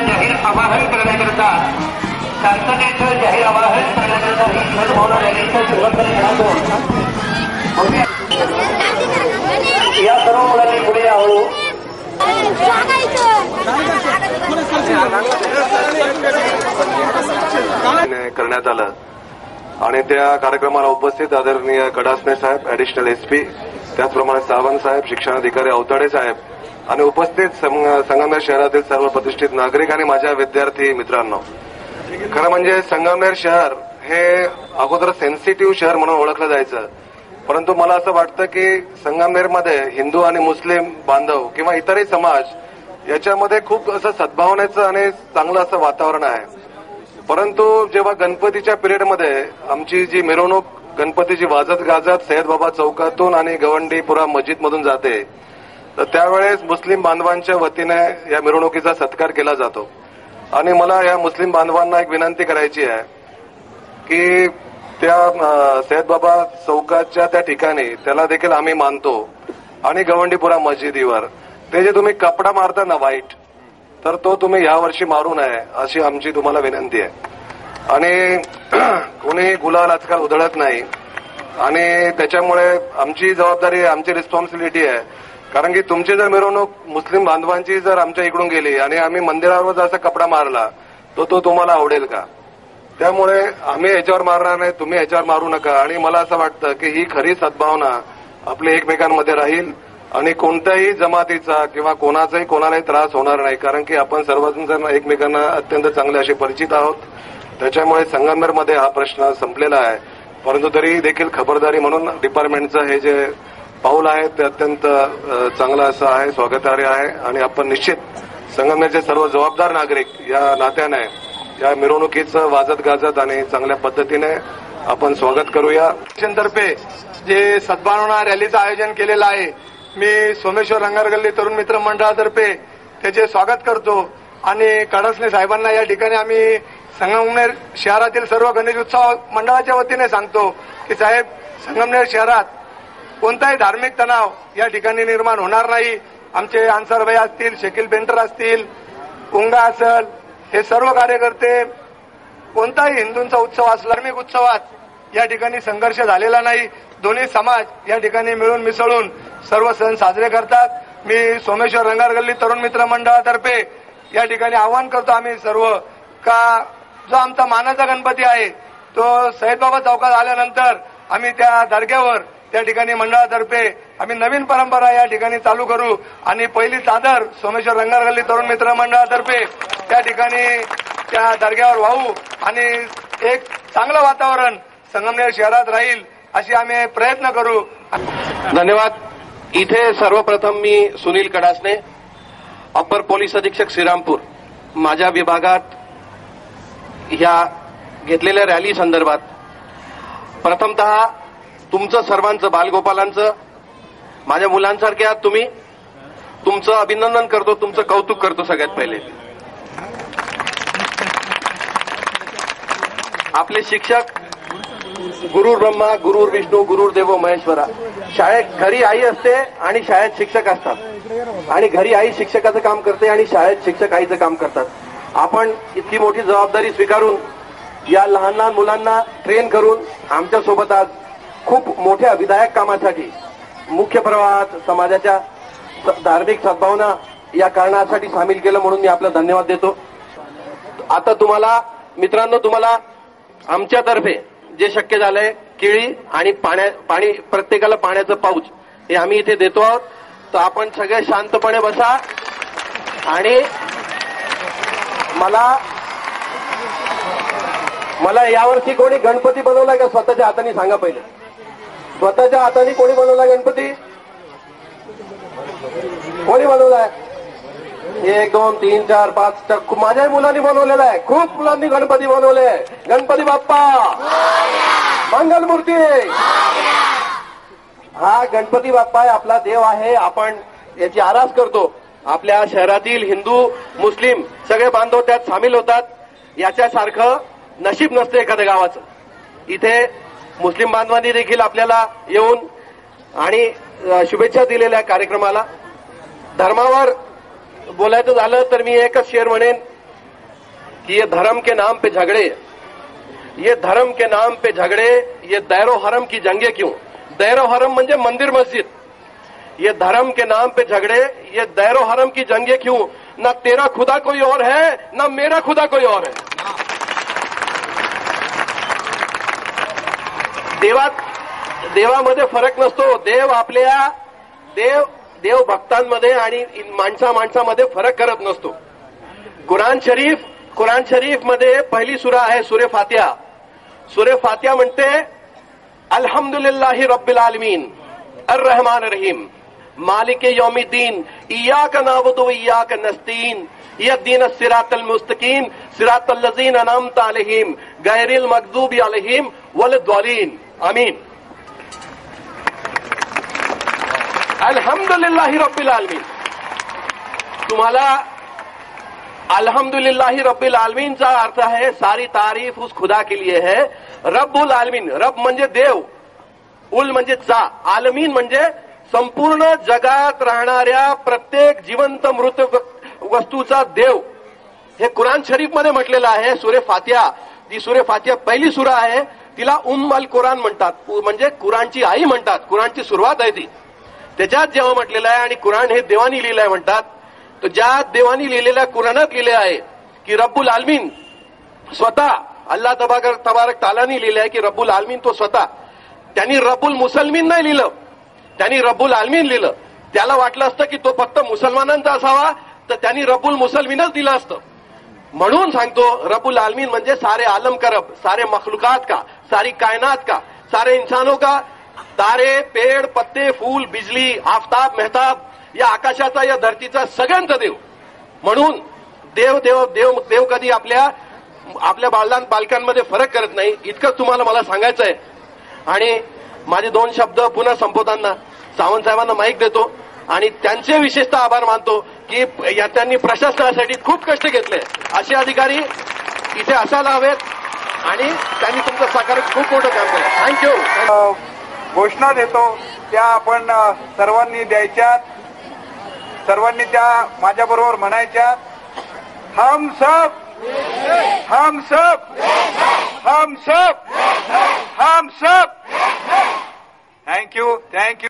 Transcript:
जाहीर आवाहन करण्याकरिता शांततेचं जाहीर आवाहन करण्याकरता ही घर भावना तर सुरुवात करण्यात करण्यात आलं. आणि त्या कार्यक्रमाला उपस्थित आदरणीय कडासने साहेब ऍडिशनल एसपी त्याचप्रमाणे सावंत साहेब शिक्षणाधिकारी अवताडे साहेब आणि उपस्थित संगमनेर शहरातील सर्व प्रतिष्ठित नागरिक आणि माझ्या विद्यार्थी मित्रांनो. खरं म्हणजे संगमनेर शहर हे अगोदर सेन्सिटिव्ह शहर म्हणून ओळखलं जायचं. परंतु मला असं वाटतं की संगमनेरमध्ये हिंदू आणि मुस्लिम बांधव किंवा इतरही समाज याच्यामध्ये खूप असं सद्भावनेचं आणि चांगलं असं वातावरण आहे. परंतु जेव्हा गणपतीच्या पिरियडमध्ये आमची जी मिरवणूक गणपतीची वाजत गाजत सय्यद चौकातून आणि गवंडीपुरा मस्जिदमधून जाते तर त्यावेळेस मुस्लिम बांधवांच्या वतीने या मिरवणुकीचा सत्कार केला जातो. आणि मला या मुस्लिम बांधवांना एक विनंती करायची आहे की त्या अं, चौकाच्या त्या ठिकाणी त्याला देखील आम्ही मानतो. आणि गवंडीपुरा मस्जिदीवर ते जे तुम्ही कपडा मारता ना व्हाईट तर तो तुम्ही यावर्षी मारू नये अशी आमची तुम्हाला विनंती आहे. आणि कोणी गुलाल आजकाल उधळत नाही. आणि त्याच्यामुळे आमची जबाबदारी आमची रिस्पॉन्सिबिलिटी आहे. कारण की तुमची जर मिरवणूक मुस्लिम बांधवांची जर आमच्या इकडून गेली आणि आम्ही मंदिरावर जर असा कपडा मारला तर तो तुम्हाला आवडेल का? त्यामुळे आम्ही याच्यावर मारणार नाही तुम्ही याच्यावर मारू नका. आणि मला असं वाटतं की ही खरी सद्भावना आपली एकमेकांमध्ये राहील. आणि कोणत्याही जमातीचा किंवा कोणाचाही कोणालाही त्रास होणार नाही. कारण की आपण सर्वजण एकमेकांना अत्यंत चांगले असे परिचित आहोत. त्याच्यामुळे संगमनेरमध्ये हा प्रश्न संपलेला आहे. परंतु तरी देखील खबरदारी म्हणून डिपार्टमेंटचं हे जे पाऊल आहे ते अत्यंत चांगलं असं आहे स्वागतार्ह आहे. आणि आपण निश्चित संगमनेरचे सर्व जबाबदार नागरिक या नात्याने या मिरवणुकीचं वाजत गाजत आणि चांगल्या पद्धतीने आपण स्वागत करूया. तर्फे जे सद्भावना रॅलीचं आयोजन केलेलं आहे मी सोमेश्वर रंगारगल्ली तरुण मित्र मंडळातर्फे त्याचे स्वागत करतो. आणि कडसने साहेबांना या ठिकाणी आम्ही संगमनेर शहरातील सर्व गणेश उत्सव मंडळाच्या वतीने सांगतो की साहेब संगमनेर शहरात कोणताही धार्मिक तणाव या ठिकाणी निर्माण होणार नाही. आमचे अन्सारभाई असतील शकील पेंटर असतील पुंगा असल हे सर्व कार्यकर्ते कोणताही हिंदूंचा उत्सव असला धार्मिक उत्सवात या ठिकाणी संघर्ष झालेला नाही. दोन्ही समाज या ठिकाणी मिळून मिसळून सर्व सण साजरे करतात. मी सोमेश्वर रंगारगल्ली तरुण मित्र मंडळातर्फे या ठिकाणी आवाहन करतो आम्ही सर्व का जो आमचा मानाचा गणपती आहे तो सैदबाबा चौकात आल्यानंतर आम्ही त्या दर्ग्यावर त्या ठिकाणी मंडळातर्फे आम्ही नवीन परंपरा या ठिकाणी चालू करू. आणि पहिली चादर सोमेश्वर रंगारगल्ली तरुण मित्र मंडळातर्फे त्या ठिकाणी त्या दर्ग्यावर वाहू. आणि एक चांगलं वातावरण संगमनेर शहरात राहील अशी आम्ही प्रयत्न करू. धन्यवाद. इथे सर्वप्रथम मी सुनील कडासने अप्पर पोलीस अधीक्षक श्रीरामपूर माझ्या विभागात ह्या घेतलेल्या रॅली संदर्भात. प्रथमतः तुमचं सर्वांचं बालगोपालांचं माझ्या मुलांसारखे आहात तुम्ही. तुमचं अभिनंदन करतो तुमचं कौतुक करतो सगळ्यात पहिले. आपले शिक्षक गुरुर ब्रह्मा गुरुर विष्णू गुरुर देव महेश्वरा. शाळेत घरी आई असते आणि शाळेत शिक्षक असतात. आणि घरी आई शिक्षकाचं काम करते आणि शाळेत शिक्षक आईचं काम करतात. आपण इतकी मोठी जबाबदारी स्वीकारून या लहान लहान मुलांना ट्रेन करून आमच्यासोबत आज खूप मोठ्या विधायक कामासाठी मुख्य प्रवाहात समाजाच्या धार्मिक सद्भावना या कारणासाठी सामील केलं म्हणून मी आपला धन्यवाद देतो. आता तुम्हाला मित्रांनो तुम्हाला आमच्यातर्फे जे शक्य झालंय केळी आणि पाणी प्रत्येकाला पाण्याचं पाऊच हे आम्ही इथे देतो आहोत. तर आपण सगळे शांतपणे बसा. आणि मला मला यावर्षी कोणी गणपती बनवलाय का? स्वतःच्या हाताने सांगा पहिले. स्वतःच्या हाताने कोणी बनवला गणपती? कोणी बनवलाय? एक दोन तीन चार पाच च- माझ्याही मुलांनी बनवलेलं आहे. खूप मुलांनी गणपती बनवले. गणपती बाप्पा! मंगलमूर्ती हा गणपती बाप्पा आहे, आपला देव आहे. आपण याची आरास करतो. आपल्या शहरातील हिंदू मुस्लिम सगळे बांधव त्यात सामील होतात. याच्यासारखं नशीब नसतं एखाद्या गावाचं. इथे मुस्लिम बांधवांनी देखील आपल्याला येऊन आणि शुभेच्छा दिलेल्या कार्यक्रमाला. धर्मावर बोलायचं झालं तर मी एकच शेर म्हणेन कि ये धर्म के नाम पे झगड़े. ये धर्म के नाम पे झगड़े ये दैरो हरम की जंगे क्यों? दैरो हरम म्हणजे मंदिर मस्जिद. ये धर्म के नाम पे झगड़े ये दैरो हरम की जंगे क्यों? ना तेरा खुदा कोई और है ना मेरा खुदा कोई और है. देवात देवामध्ये फरक नसतो. देव आपल्या देव देव भक्तांमध्ये आणि माणसा माणसामध्ये फरक करत नसतो कुराण शरीफ कुराण शरीफ मध्ये पहिली सुरा आहे सुरे फात्या सुरे फात्या म्हणते अल्हम्दुलिल्लाही रब्बिल आलमीन अर रहमान रहीम मालिक यौमिद्दीन इयाक नाबुदु व इयाक नस्तीन यद्दीन सिरातल मुस्तकीम सिरातल लजीन अनामत अलैहिम गैरिल मगदूबी अलैहिम वल द्वालीन आमीन अल्हम्दुलिल्लाही रब्बिल आलमीन. तुम्हाला अल्हम्दुलिल्लाही रब्बिल आलमीनचा अर्थ आहे सारी तारीफ उस खुदा के लिए है. रब्बुल आलमीन रब म्हणजे देव उल म्हणजे चा आलमीन म्हणजे संपूर्ण जगात राहणाऱ्या प्रत्येक जिवंत मृत वस्तूचा देव. हे कुराण शरीफमध्ये म्हटलेलं आहे सुरे फातिया ती सुरे फातिया पहिली सुरा आहे तिला उम अल कुराण म्हणतात म्हणजे कुराणची आई म्हणतात कुराणची सुरुवात आहे ती. त्याच्यात जेव्हा म्हटलेलं आहे आणि कुराण हे देवानी लिहिलं आहे म्हणतात तर ज्या देवानी लिहिलेल्या कुराणात लिहिले आहे की रब्बुल आलमीन स्वतः अल्लाह तबाकर तबारक तालानी लिहिलं आहे की रब्बुल आलमीन तो स्वतः. त्यांनी रब्बुल मुसलमीन नाही लिहिलं. त्यांनी रब्बुल आलमीन लिहिलं. त्याला वाटलं असतं की तो फक्त मुसलमानांचा असावा तर त्यांनी रब्बुल मुसलमीनच दिलं असतं. म्हणून सांगतो रबुल आलमीन म्हणजे सारे आलम करब सारे मखलुकात का सारी कायनात का सारे इंसानों का तारे पेड़ पत्ते फूल बिजली आफताब मेहताब या आकाशाचा या धरतीचा सगळ्यांचा देव. म्हणून देव देव देव देव कधी आपल्या आपल्या बालदान बालकांमध्ये फरक करत नाही. इतकंच तुम्हाला मला सांगायचं आहे. आणि माझे दोन शब्द पुन्हा संपवताना सावंत साहेबांना माईक देतो. आणि त्यांचे विशेषतः आभार मानतो की या त्यांनी प्रशासनासाठी खूप कष्ट घेतले. असे अधिकारी इथे असायला हवेत आणि त्यांनी तुमचं साकार खूप मोठं काम केलं. थँक्यू घोषणा देतो. त्या आपण सर्वांनी द्यायच्या सर्वांनी त्या माझ्याबरोबर म्हणायच्या हम सब हम सब हम सब हम सब थँक्यू थँक्यू